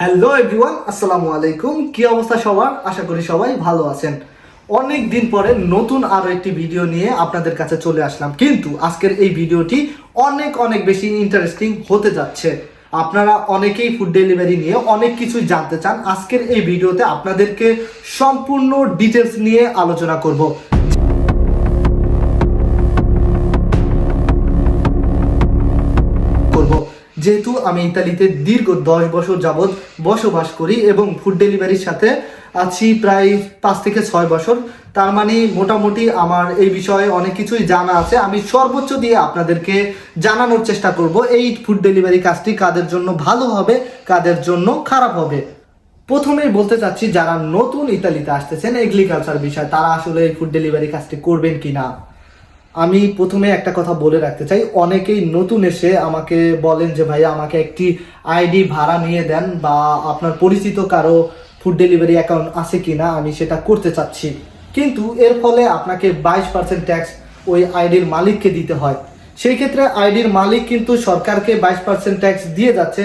Hello everyone আসসালামু আলাইকুম। কি অবস্থা সবার? আশা করি সবাই ভালো আছেন। অনেক দিন পরে নতুন আরও একটি ভিডিও নিয়ে আপনাদের কাছে চলে আসলাম। কিন্তু আজকের এই ভিডিওটি অনেক অনেক বেশি ইন্টারেস্টিং হতে যাচ্ছে। আপনারা অনেকেই ফুড ডেলিভারি নিয়ে অনেক কিছুই জানতে চান। আজকের এই ভিডিওতে আপনাদেরকে সম্পূর্ণ ডিটেলস নিয়ে আলোচনা করব। যেহেতু আমি ইতালিতে দীর্ঘ দশ বছর যাবৎ বসবাস করি এবং ফুড ডেলিভারির সাথে আছি প্রায় পাঁচ থেকে ছয় বছর, তার মানে মোটামুটি আমার এই বিষয়ে অনেক কিছুই জানা আছে। আমি সর্বোচ্চ দিয়ে আপনাদেরকে জানানোর চেষ্টা করব, এই ফুড ডেলিভারি কাজটি কাদের জন্য ভালো হবে, কাদের জন্য খারাপ হবে। প্রথমেই বলতে চাচ্ছি, যারা নতুন ইতালিতে আসতেছেন এগ্রিকালচার বিষয়, তারা আসলে এই ফুড ডেলিভারি কাজটি করবেন কি না আমি প্রথমে একটা কথা বলে রাখতে চাই। অনেকেই নতুন এসে আমাকে বলেন যে ভাই আমাকে একটি আইডি ভাড়া নিয়ে দেন বা আপনার পরিচিত কারও ফুড ডেলিভারি অ্যাকাউন্ট আছে কি না আমি সেটা করতে চাচ্ছি। কিন্তু এর ফলে আপনাকে বাইশ পার্সেন্ট ট্যাক্স ওই আইডির মালিককে দিতে হয়। সেই ক্ষেত্রে আইডির মালিক কিন্তু সরকারকে বাইশ পার্সেন্ট ট্যাক্স দিয়ে যাচ্ছে।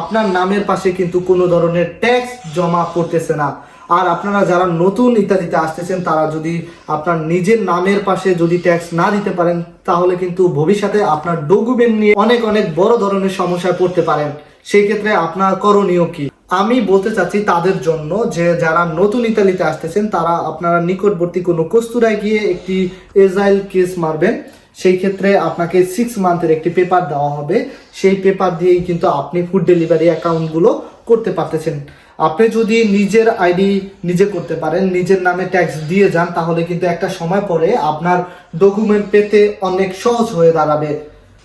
আপনার নামের পাশে কিন্তু কোনো ধরনের ট্যাক্স জমা পড়তেছে না। আর আপনারা যারা নতুন ইত্যাদিতে আসতেছেন, তারা যদি আপনার নিজের নামের পাশে যদি ট্যাক্স না দিতে পারেন, তাহলে কিন্তু ভবিষ্যতে আপনার ডকুমেন্ট নিয়ে অনেক অনেক বড় ধরনের সমস্যায় পড়তে পারেন। সেই ক্ষেত্রে আপনার করণীয় কি? আমি বলতে চাচ্ছি তাদের জন্য যে, যারা নতুন ইতালিতে আসতেছেন, তারা আপনারা নিকটবর্তী কোনো কস্তুরায় গিয়ে একটি এজাইল কেস মারবেন। সেই ক্ষেত্রে আপনাকে সিক্স মান্থের একটি পেপার দেওয়া হবে। সেই পেপার দিয়েই কিন্তু আপনি ফুড ডেলিভারি অ্যাকাউন্টগুলো করতে পারতেছেন। আপনি যদি নিজের আইডি নিজে করতে পারেন, নিজের নামে ট্যাক্স দিয়ে যান, তাহলে কিন্তু একটা সময় পরে আপনার ডকুমেন্ট পেতে অনেক সহজ হয়ে দাঁড়াবে।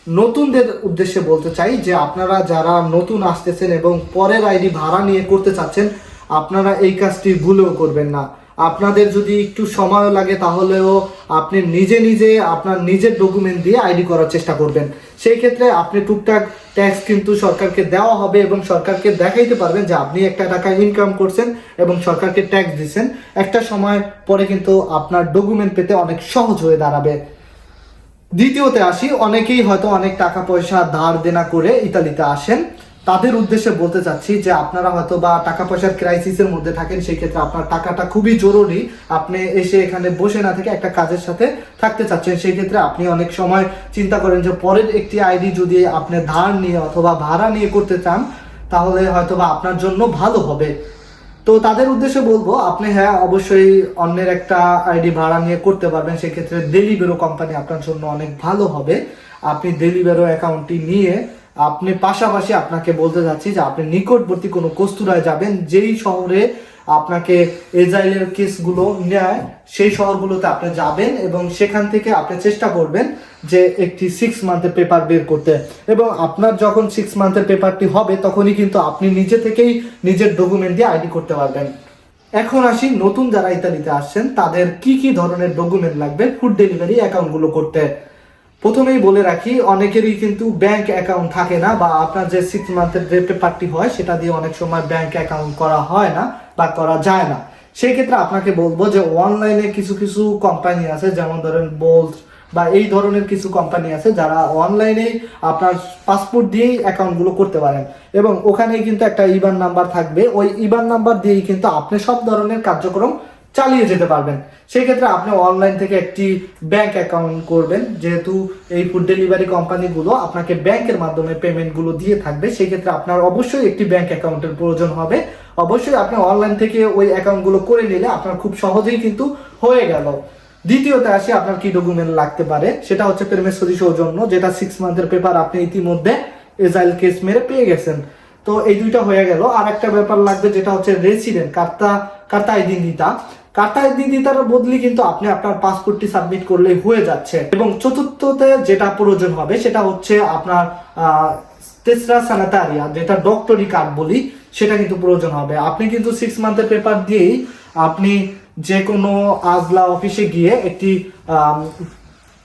নতুনদের উদ্দেশ্যে বলতে চাই যে আপনারা যারা নতুন আসতেছেন এবং পরের আইডি ভাড়া নিয়ে করতে চাচ্ছেন, আপনারা এই কাজটি ভুলেও করবেন না। আপনাদের যদি একটু সময় লাগে, তাহলেও আপনি নিজে নিজে আপনার নিজের ডকুমেন্ট দিয়ে আইডি করার চেষ্টা করবেন। সেই ক্ষেত্রে আপনি টুকটাক ট্যাক্স কিন্তু সরকারকে দেওয়া হবে এবং সরকারকে দেখাইতে পারবেন যে আপনি একটা টাকা ইনকাম করছেন এবং সরকারকে ট্যাক্স দিচ্ছেন। একটা সময় পরে কিন্তু আপনার ডকুমেন্ট পেতে অনেক সহজ হয়ে দাঁড়াবে। দ্বিতীয়তে আসি, অনেকেই হয়তো অনেক টাকা পয়সা ধার দেনা করে ইতালিতে আসেন। তাদের উদ্দেশ্যে বলতে চাচ্ছি যে আপনারা হয়তো বা টাকা পয়সার ক্রাইসিসের মধ্যে থাকেন, সেই ক্ষেত্রে আপনার টাকাটা খুবই জরুরি। আপনি এসে এখানে বসে না থেকে একটা কাজের সাথে থাকতে চাচ্ছেন, সেই ক্ষেত্রে আপনি অনেক সময় চিন্তা করেন যে পরের একটি আইডি যদি আপনি ধার নিয়ে অথবা ভাড়া নিয়ে করতে চান, তাহলে হয়তো বা আপনার জন্য ভালো হবে। তো তাদের উদ্দেশ্যে বলব, আপনি হ্যাঁ অবশ্যই অন্যের একটা আইডি ভাড়া নিয়ে করতে পারবেন সেক্ষেত্রে ডেলিভেরো কোম্পানি আপনার জন্য অনেক ভালো হবে। আপনি ডেলিভেরো অ্যাকাউন্টটি নিয়ে আপনি পাশাপাশি আপনাকে বলতে যাচ্ছি যে আপনি নিকটবর্তী কোনো কস্তুরায় যাবেন, যেই শহরে আপনাকে এজাইলের কেসগুলো নেয়, সেই শহরগুলোতে আপনি যাবেন এবং সেখান থেকে আপনি চেষ্টা করবেন যে একটি সিক্স মান্থের পেপার বের করতে। এবং আপনার যখন সিক্স মান্থের পেপারটি হবে, তখনই কিন্তু আপনি নিজে থেকেই নিজের ডকুমেন্ট দিয়ে আইডি করতে পারবেন। এখন আসি, নতুন যারা ইতালিতে আসছেন, তাদের কি কি ধরনের ডকুমেন্ট লাগবে ফুড ডেলিভারি অ্যাকাউন্টগুলো করতে। প্রথমেই বলে রাখি, অনেকেরই কিন্তু ব্যাংক অ্যাকাউন্ট থাকে না বা আপনার যে সিক্স মান্থের যে পেপারটি হয়, সেটা দিয়ে অনেক সময় ব্যাংক অ্যাকাউন্ট করা হয় না বা করা যায় না। সেই ক্ষেত্রে আপনাকে বলব যে অনলাইনে কিছু কিছু কোম্পানি আছে, যেমন ধরেন বোল্ট বা এই ধরনের কিছু কোম্পানি আছে, যারা অনলাইনেই আপনার পাসপোর্ট দিয়েই অ্যাকাউন্টগুলো করতে পারেন। এবং ওখানেই কিন্তু একটা ইবান নাম্বার থাকবে। ওই ইবান নাম্বার দিয়েই কিন্তু আপনি সব ধরনের কার্যক্রম চালিয়ে যেতে পারবেন। সেই ক্ষেত্রে আপনি অনলাইন থেকে একটি ব্যাংক অ্যাকাউন্ট করবেন। যেহেতু এই ফুড ডেলিভারি কোম্পানিগুলো আপনাকে ব্যাংকের মাধ্যমে পেমেন্টগুলো দিয়ে থাকবে সেই ক্ষেত্রে আপনার অবশ্যই একটি ব্যাংক অ্যাকাউন্টের প্রয়োজন হবে। অবশ্যই আপনি অনলাইন থেকে ওই অ্যাকাউন্টগুলো করে নিলে আপনার খুব সহজেই কিন্তু হয়ে গেল। দ্বিতীয়তে আসি, আপনার কি ডকুমেন্ট লাগতে পারে? সেটা হচ্ছে প্রেমেশ্বরী সৌজন্য, যেটা সিক্স মান্থের পেপার আপনি ইতিমধ্যে এজাইল কেস মেরে পেয়ে গেছেন। তো এই দুইটা হয়ে গেল। আর একটা ব্যাপার লাগবে, যেটা হচ্ছে রেসিডেন্ট কার্তা কার্তা আইডেন্টিটা দিদি তার বদলি কিন্তু আপনি আপনার পাসপোর্টটি সাবমিট করলেই হয়ে যাচ্ছে। এবং চতুর্থতে যেটা প্রয়োজন হবে, সেটা হচ্ছে আপনার তেসরা সানাতারিয়া যেটা ডক্টরি কার্ড বলি, সেটা কিন্তু প্রয়োজন হবে। আপনি কিন্তু সিক্স মান্থের পেপার দিয়েই আপনি যে কোনো আজলা অফিসে গিয়ে একটি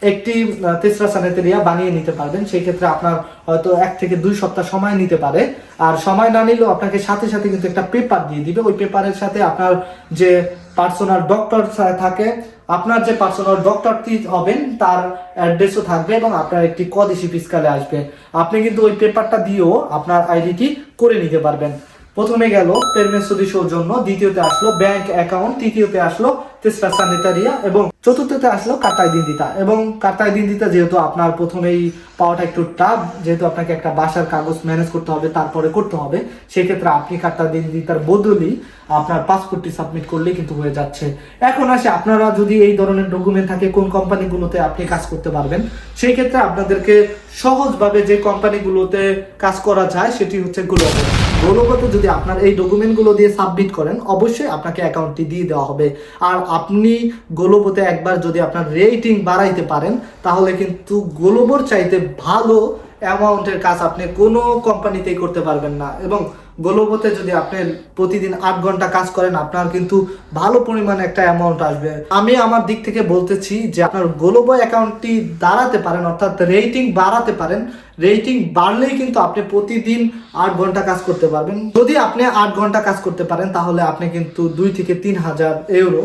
একটি তেসরা স্যানিটারিয়া বানিয়ে নিতে পারবেন, সেই ক্ষেত্রে আপনার হয়তো এক থেকে দুই সপ্তাহ সময় নিতে পারে। আর সময় না নিলেও আপনাকে সাথে সাথে কিন্তু একটা পেপার দিয়ে দিবে। ওই পেপারের সাথে আপনার যে পার্সোনাল ডক্টর থাকে, আপনার যে পার্সোনাল ডক্টরটি হবেন, তার অ্যাড্রেসও থাকবে এবং আপনার একটি কদেশি ফিসকালে আসবে। আপনি কিন্তু ওই পেপারটা দিয়েও আপনার আইডিটি করে নিতে পারবেন। প্রথমে গেল পেরমেসুদি সৌজন্য দ্বিতীয়তে আসলো ব্যাংক অ্যাকাউন্ট, তৃতীয়তে আসলো তেসরা স্যানিটারিয়া এবং চতুর্থতে আসলো কাটাই দিন দিতা এবং কাটাই দিন দিতা যেহেতু আপনার প্রথমেই পাওয়াটা একটু টাফ যেহেতু আপনাকে একটা বাসার কাগজ ম্যানেজ করতে হবে, তারপরে করতে হবে, সেক্ষেত্রে আপনি কাটা দিন দিতার বদলি আপনার পাসপোর্টটি সাবমিট করলেই কিন্তু হয়ে যাচ্ছে। এখন আসে, আপনারা যদি এই ধরনের ডকুমেন্ট থাকে, কোন কোম্পানিগুলোতে আপনি কাজ করতে পারবেন, সেই ক্ষেত্রে আপনাদেরকে সহজভাবে যে কোম্পানিগুলোতে কাজ করা যায়, সেটি হচ্ছে গ্লোবো গ্লোবোতে যদি আপনার এই ডকুমেন্টগুলো দিয়ে সাবমিট করেন, অবশ্যই আপনাকে অ্যাকাউন্টটি দিয়ে দেওয়া হবে। আর আপনি গ্লোবোতে একবার যদি আপনার রেটিং বাড়াইতে পারেন, তাহলে কিন্তু গ্লোবোর চাইতে ভালো অ্যামাউন্টের কাজ আপনি কোনো কোম্পানিতেই করতে পারবেন না। এবং গ্লোবোতে যদি আপনি প্রতিদিন আট ঘণ্টা কাজ করেন, আপনার কিন্তু ভালো পরিমাণে একটা অ্যামাউন্ট আসবে। আমি আমার দিক থেকে বলতেছি যে আপনার গ্লোবো অ্যাকাউন্টটি দাঁড়াতে পারেন, অর্থাৎ রেটিং বাড়াতে পারেন। রেটিং বাড়লেই কিন্তু আপনি প্রতিদিন আট ঘণ্টা কাজ করতে পারবেন। যদি আপনি আট ঘণ্টা কাজ করতে পারেন, তাহলে আপনি কিন্তু দুই থেকে তিন হাজার ইউরো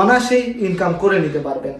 অনায়াসেই ইনকাম করে নিতে পারবেন।